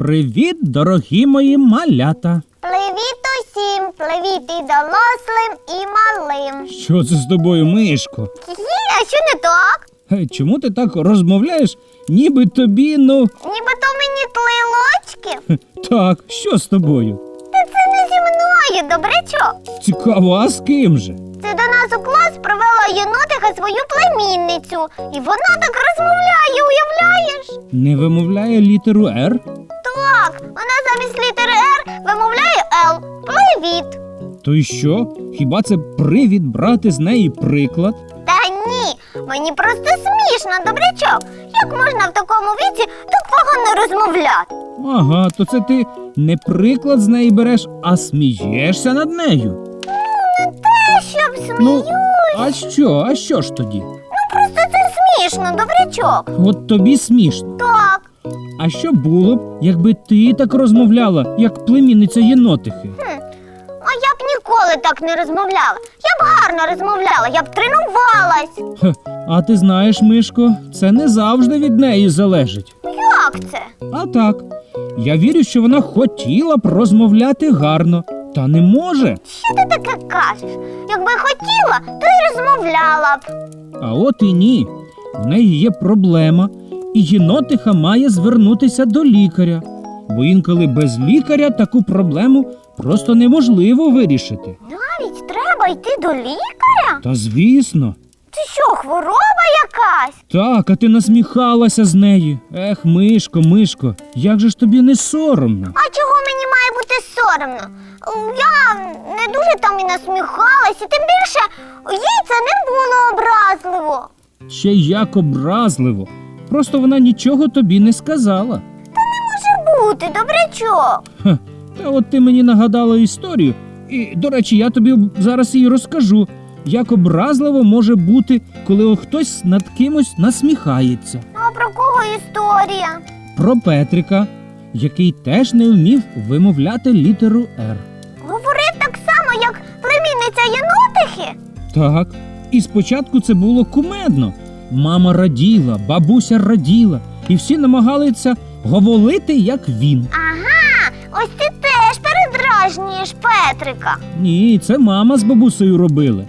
Привіт, дорогі мої малята! Привіт усім, привіт і дорослим, і малим. Що це з тобою, мишко? Хі, а що не так? Е, Чому ти так розмовляєш, ніби тобі, ну. Нібито мені тлилочки. Так, що з тобою? Та це не зі мною, добрячок. Цікаво, а з ким же? Це до нас у клас привела єнотиха свою племінницю. І вона так розмовляє, уявляєш? Не вимовляє літеру Р? Так, вона замість літери Р вимовляє Л. Привіт. То й що? Хіба це привід брати з неї приклад? Та ні, мені просто смішно, добрячок. Як можна в такому віці так погано розмовляти? Ага, то це ти не приклад з неї береш, а смієшся над нею. Та щоб смію. Ну, а що, а що ж тоді? Ну просто це смішно, добрячок. От тобі смішно. Так, А що було б, якби ти так розмовляла, як племінниця єнотихи? а я б ніколи так не розмовляла. Я б гарно розмовляла, я б тренувалась. Хе, а ти знаєш, Мишко, це не завжди від неї залежить. Як це? А так, я вірю, що вона хотіла б розмовляти гарно, та не може. Що ти таке кажеш? Якби хотіла, то й розмовляла б. А от і ні. В неї є проблема, і єнотиха має звернутися до лікаря. Бо інколи без лікаря таку проблему просто неможливо вирішити. Навіть треба йти до лікаря? Та звісно. Це що, хвороба якась? Так, а ти насміхалася з неї. Ех, Мишко, Мишко, як же ж тобі не соромно? А чого мені має бути соромно? Я не дуже там і насміхалась, і тим більше їй це не було образливо. Ще як образливо. Просто вона нічого тобі не сказала. Та не Може бути, добрячок. Ха, та от ти мені нагадала історію. І, до речі, я тобі зараз її розкажу, як образливо може бути, коли хтось над кимось насміхається. Ну, а про кого історія? Про Петрика, який теж не вмів вимовляти літеру Р. Говорив так само, як племінниця Єнотихи? Так, і спочатку це було кумедно. Мама раділа, бабуся раділа, і всі намагалися говорити, як він. Ага, ось ти теж передражнюєш Петрика. Ні, це мама з бабусею робили.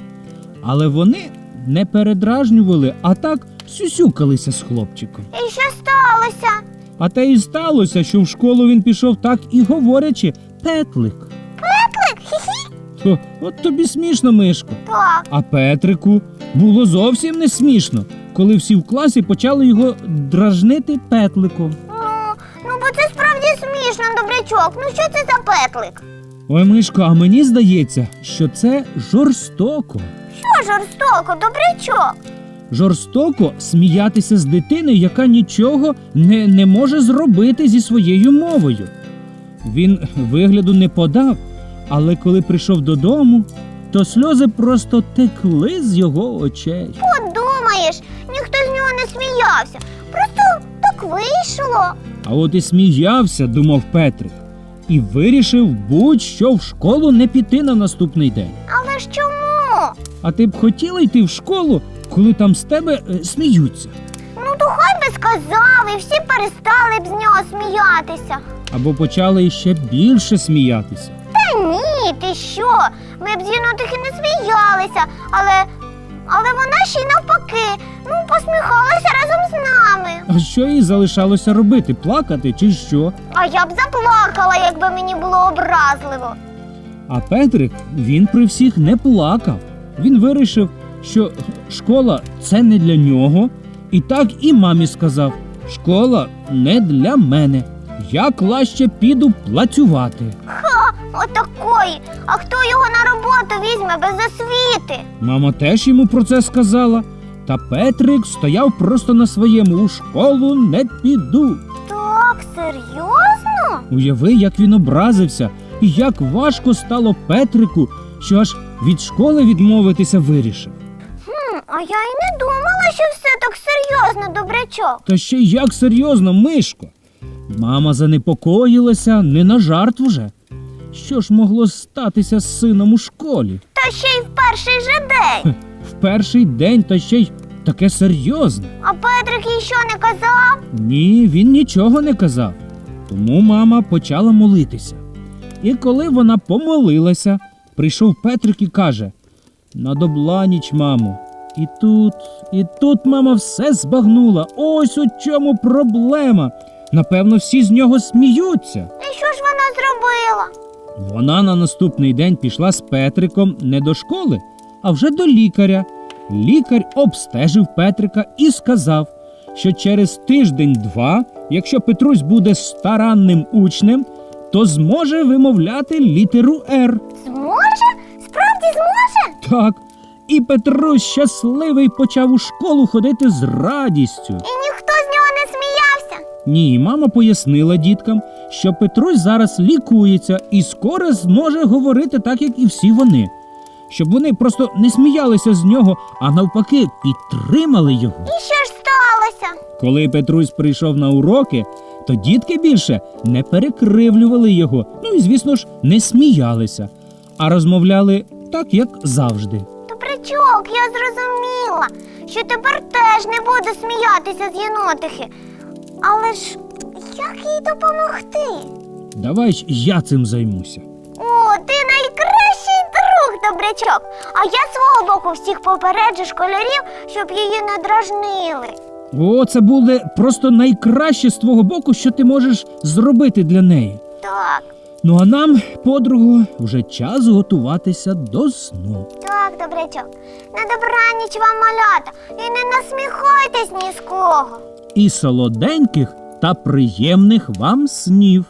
Але вони не передражнювали, а так сюсюкалися з хлопчиком. І що сталося? А те і сталося, що в школу він пішов так і говорячи Петлик. Петлик? Хі-хі? То, от тобі смішно, Мишко. Так. А Петрику було зовсім не смішно, коли всі в класі почали його дражнити петликом. Ну, бо це справді смішно, добрячок. Ну що це за петлик? Ой, Мишко, а мені здається, що це жорстоко. Що жорстоко, добрячок? Жорстоко сміятися з дитиною, яка нічого не, не може зробити зі своєю мовою. Він вигляду не подав, але коли прийшов додому, то сльози просто текли з його очей. Подумаєш, не сміявся. Просто так вийшло. А от і сміявся, думав Петрик, і вирішив будь-що в школу не піти на наступний день. Але ж чому? А ти б хотіла йти в школу, коли там з тебе е, сміються? Ну то хай би сказав, і всі перестали б з нього сміятися. Або почали іще більше сміятися. Та ні, ти що? Ми б з Єнотихи не сміялися, але. Але вона ще й навпаки, ну, посміхалася разом з нами. А що їй залишалося робити? Плакати чи що? А я б заплакала, якби мені було образливо. А Петрик він при всіх не плакав. Він вирішив, що школа це не для нього, і так і мамі сказав: школа не для мене. Я краще піду працювати. Отакої. А хто його на роботу візьме без освіти? Мама теж йому про це сказала. Та Петрик стояв просто на своєму у школу не піду. Так, серйозно? Уяви, як він образився, і як важко стало Петрику, що аж від школи відмовитися вирішив. Хм, а я й не думала, що все так серйозно, добрячок. Та ще як серйозно, Мишко. Мама занепокоїлася не на жарт вже. Що ж могло статися з сином у школі? Та ще й в перший же день. В перший день та ще й таке серйозне. А Петрик їй що не казав? Ні, він нічого не казав. Тому мама почала молитися. І коли вона помолилася, прийшов Петрик і каже: На добраніч, мамо. І тут, і тут мама все збагнула. Ось у чому проблема. Напевно, всі з нього сміються. І що ж вона зробила? Вона на наступний день пішла з Петриком не до школи, а вже до лікаря. Лікар обстежив Петрика і сказав, що через тиждень-два, якщо Петрусь буде старанним учнем, то зможе вимовляти літеру Р. Зможе? Справді зможе? Так. І Петрусь щасливий почав у школу ходити з радістю. І ніхто з нього не сміявся. Ні, мама пояснила діткам, що Петрусь зараз лікується і скоро зможе говорити так, як і всі вони. Щоб вони просто не сміялися з нього, а навпаки, підтримали його. І що ж сталося? Коли Петрусь прийшов на уроки, то дітки більше не перекривлювали його, ну і, звісно ж, не сміялися, а розмовляли так, як завжди. Добрячок, я зрозуміла, що тепер теж не буду сміятися з єнотихи. Але ж як їй допомогти? Давай я цим займуся. О, ти найкращий друг, добрячок. А я свого боку всіх попереджу школярів, щоб її не дражнили. О, це буде просто найкраще з твого боку, що ти можеш зробити для неї. Так, Ну а нам, подругу, вже час готуватися до сну. так, добрячок. На добраніч вам малята. І не насміхайтесь ні з кого. І солоденьких та приємних вам снів.